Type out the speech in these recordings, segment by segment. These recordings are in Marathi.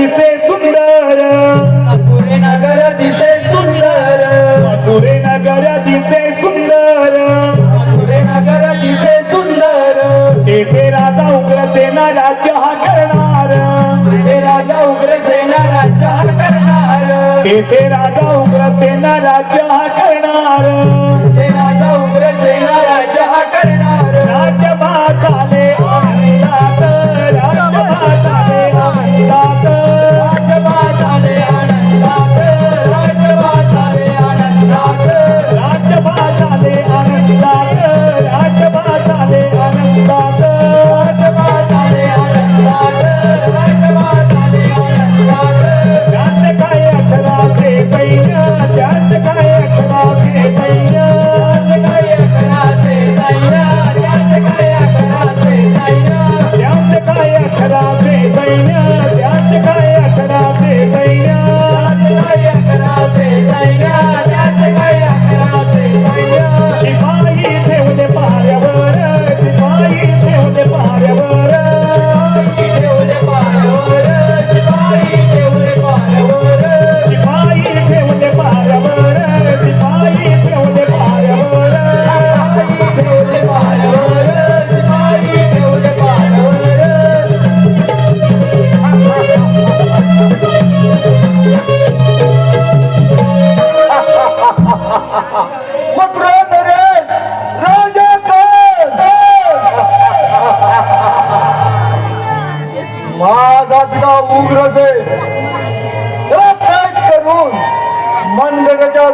दिसे सुंदर। पुरे नगर दिसे सुंदर। मथुरे नगर दिसे सुंदर। पुरे नगर दिसे सुंदर। तेथे राजा उग्रसेना राज्य हा करणार. ते राजा उग्रसेना राज्य हा करणार. तेथे राजा उग्रसेना राज्य हा करणार. I'll be Yeah.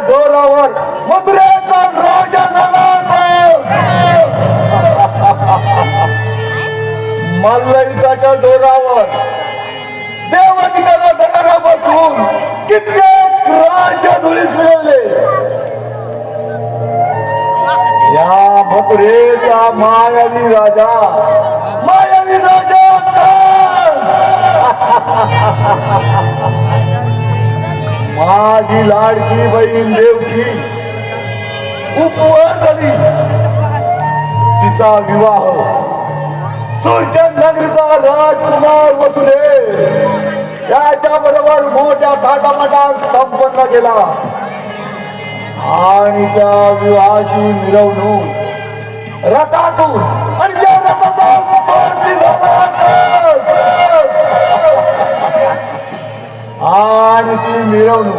जोरावर. मथुरेचा राजा झाला मल्लयुद्धाच्या जोरावर. देवाधिकाला दगडा बसून कित्येक राजा धुळीस मिळवले. या मथुरेचा मायावी राजा. मायावी राजा माझी लाडकी बहीण देवकी उपवर झाली. तिचा विवाह सुरचंद नगरीचा राजकुमार वसुले त्याच्या बरोबर मोठ्या थाटामाटात संपन्न केला. आणि त्या विवाहाची मिरवणूक रथातून आणि त्या आणि ती मिरवणूक.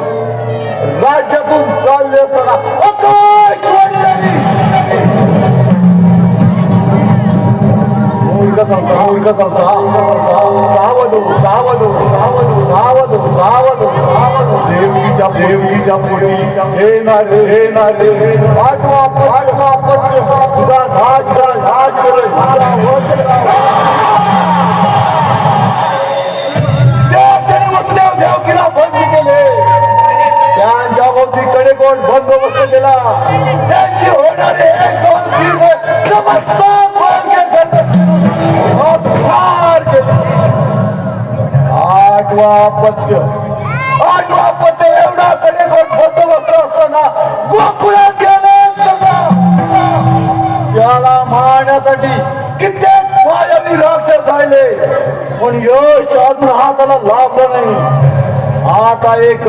राज्यातून चालली असताना सावध देवकीच्या देवकीच्या पोटी हे नारे हे नारे हे ना. पाठवा पाठवा. अपत्य तुझा नाश कर नाश अपत्य पत्य आठवा पत्य एवढा कडेकोट बंदोबस्त असताना गोकुळात गेले त्याला मारण्यासाठी कित्येक मायावी राक्षस राहिले पण यश अजून हाताला लाभलं नाही. आता एक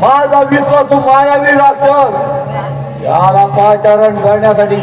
माझा विश्वासू मायावी राक्षस याला पाचारण करण्यासाठी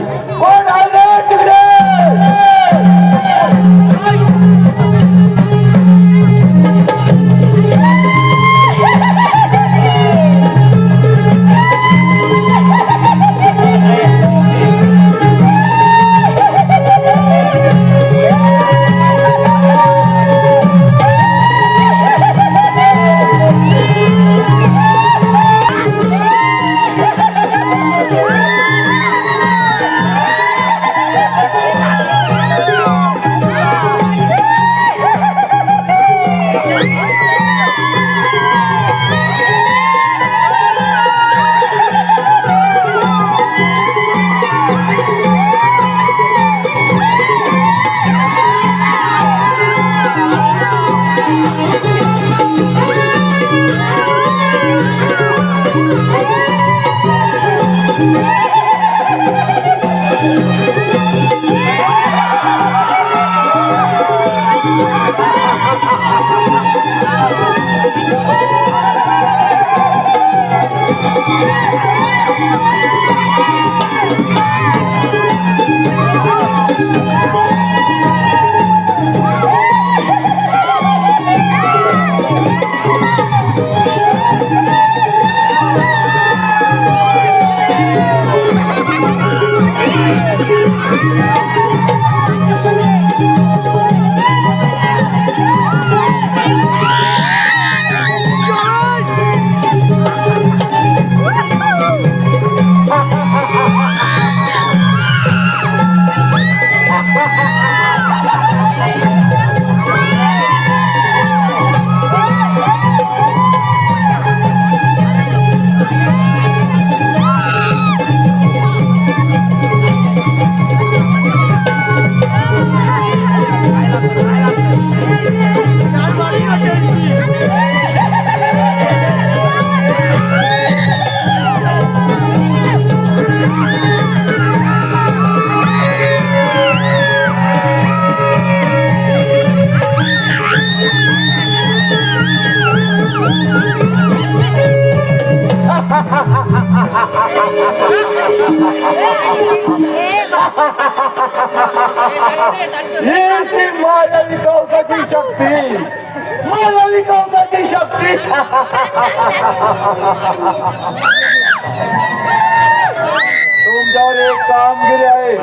तुमच्यावर एक कामगिरी आहे.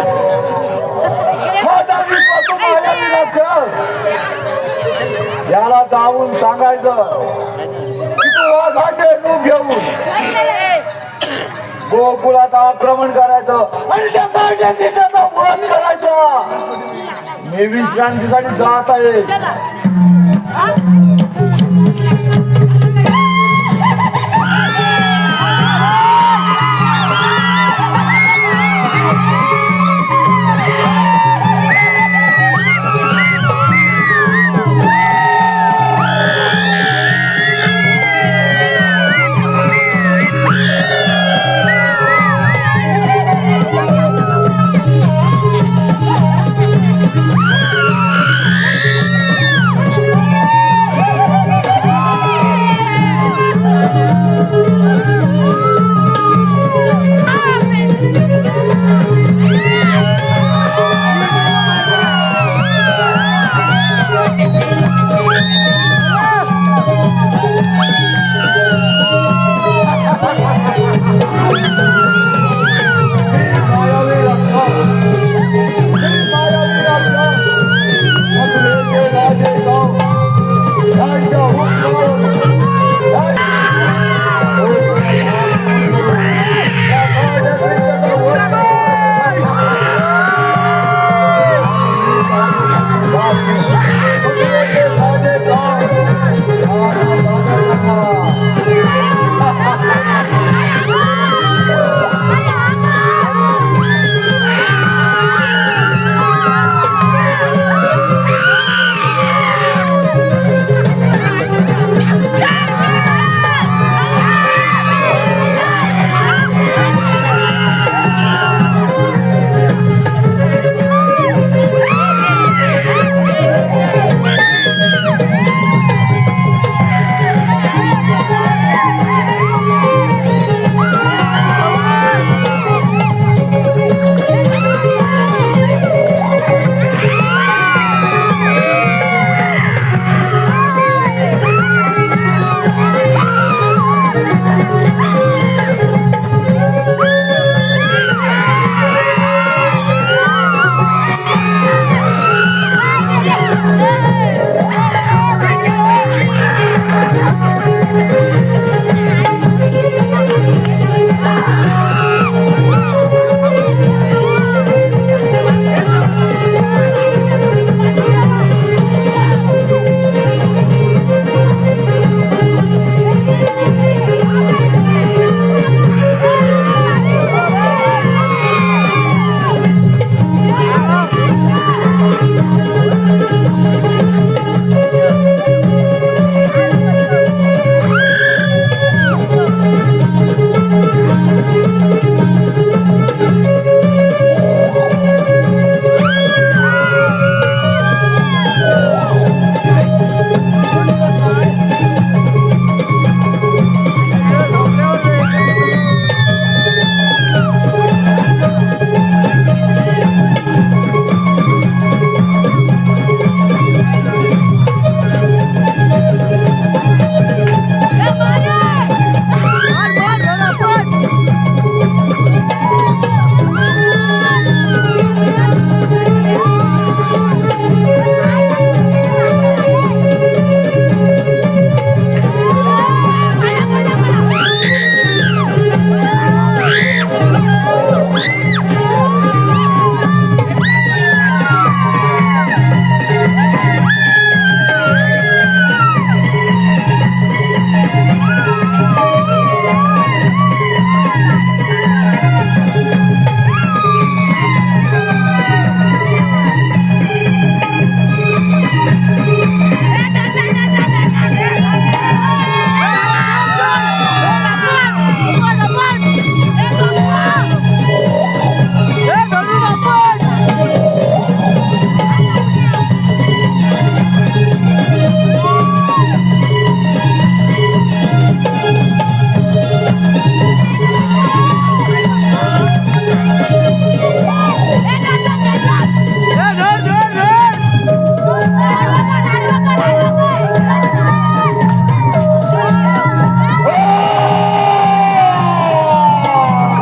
याला जाऊन सांगायचं रूप घेऊन गोकुळात आक्रमण करायचं आणि त्याचा वध करायचा. मी विश्रांतीसाठी जात आहे.